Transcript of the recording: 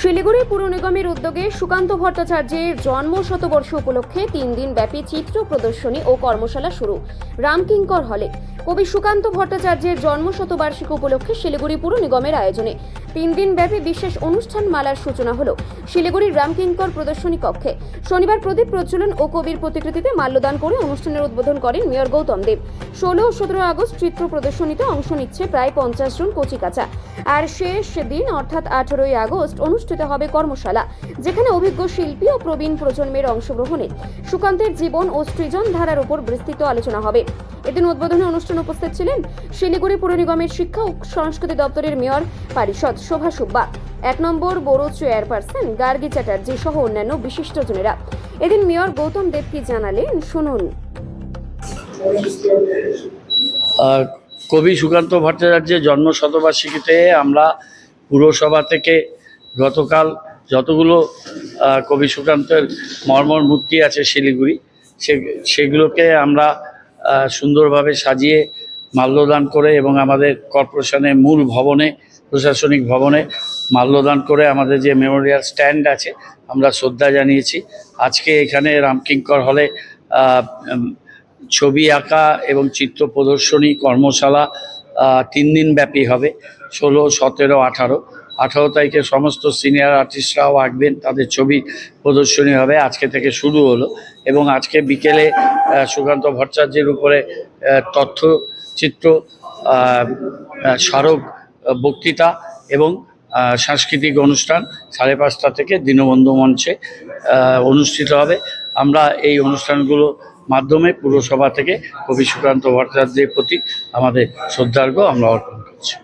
শিলিগুড়ি পুর নিগমের উদ্যোগে সুকান্ত ভট্টাচার্যের জন্ম শতবর্ষ উপলক্ষে তিন দিন ব্যাপী চিত্র প্রদর্শনী ও কর্মশালা শুরু, রামকিঙ্কর হলে। কবি সুকান্ত ভট্টাচার্যের জন্ম শতবার্ষিকী উপলক্ষে শিলিগুড়ি পুর নিগমের আয়োজনে তিন দিন ব্যাপী বিশেষ অনুষ্ঠান মালার সূচনা হলো শিলিগুড়ির রামকিঙ্কর প্রদর্শনী কক্ষে। শনিবার প্রদীপ প্রজ্বলন ও কবির প্রতিকৃতিতে মাল্যদান করে অনুষ্ঠানের উদ্বোধন করেন মেয়র গৌতম দেব। ষোলো ও সতেরো আগস্ট চিত্র প্রদর্শনীতে অংশ নিচ্ছে প্রায় পঞ্চাশ জন কচিকাচা। আর শেষ দিন, অর্থাৎ আঠেরোই আগস্ট অনুষ্ঠিত হবে কর্মশালা, যেখানে অভিজ্ঞ শিল্পী ও প্রবীণ প্রজন্মের অংশগ্রহণে সুকান্তের জীবন ও সৃজন ধারার উপর বিস্তৃত আলোচনা হবে। এদিন উদ্বোধনী অনুষ্ঠান উপস্থিত ছিলেন শিলিগুড়ি পুর নিগমের শিক্ষা ও সংস্কৃতি দপ্তরের মেয়র পারিষদ শোভা সুব্বা, এক নম্বর বড় চেয়ারপারসন গার্গী চ্যাটার্জি সহ অন্যান্য বিশিষ্টজনেরা। এদিন মেয়র গৌতম দেব কি জানালেন, শুনুন। কবি সুকান্ত ভট্টাচার্যের জন্ম শতবার্ষিকীতে আমরা পুরসভা থেকে গতকাল যতগুলো কবি সুকান্তের মর্মর মূর্তি আছে শিলিগুড়ি, সে, সেগুলোকে আমরা সুন্দরভাবে সাজিয়ে মাল্যদান করে এবং আমাদের কর্পোরেশনের মূল ভবনে, প্রশাসনিক ভবনে মাল্যদান করে আমাদের যে মেমোরিয়াল স্ট্যান্ড আছে, আমরা শ্রদ্ধা জানিয়েছি। আজকে এখানে রামকিঙ্কর হলে ছবি আঁকা এবং চিত্র প্রদর্শনী, কর্মশালা তিন দিন ব্যাপী হবে, ষোলো, সতেরো, আঠারো। আঠারো তারিখে সমস্ত সিনিয়র আর্টিস্টরাও আঁকবেন তাদের ছবি প্রদর্শনী হবে, আজকে থেকে শুরু হলো। এবং আজকে বিকেলে সুকান্ত ভট্টাচার্যের উপরে তথ্যচিত্র স্মারক বক্তৃতা এবং সাংস্কৃতিক অনুষ্ঠান সাড়ে পাঁচটা থেকে দীনবন্ধু মঞ্চে অনুষ্ঠিত হবে। আমরা এই অনুষ্ঠানগুলো মাধ্যমে পুরসভা থেকে কবি সুকান্ত ভট্টাচার্যের প্রতি আমাদের শ্রদ্ধার্ঘ্য আমরা অর্পণ করছি।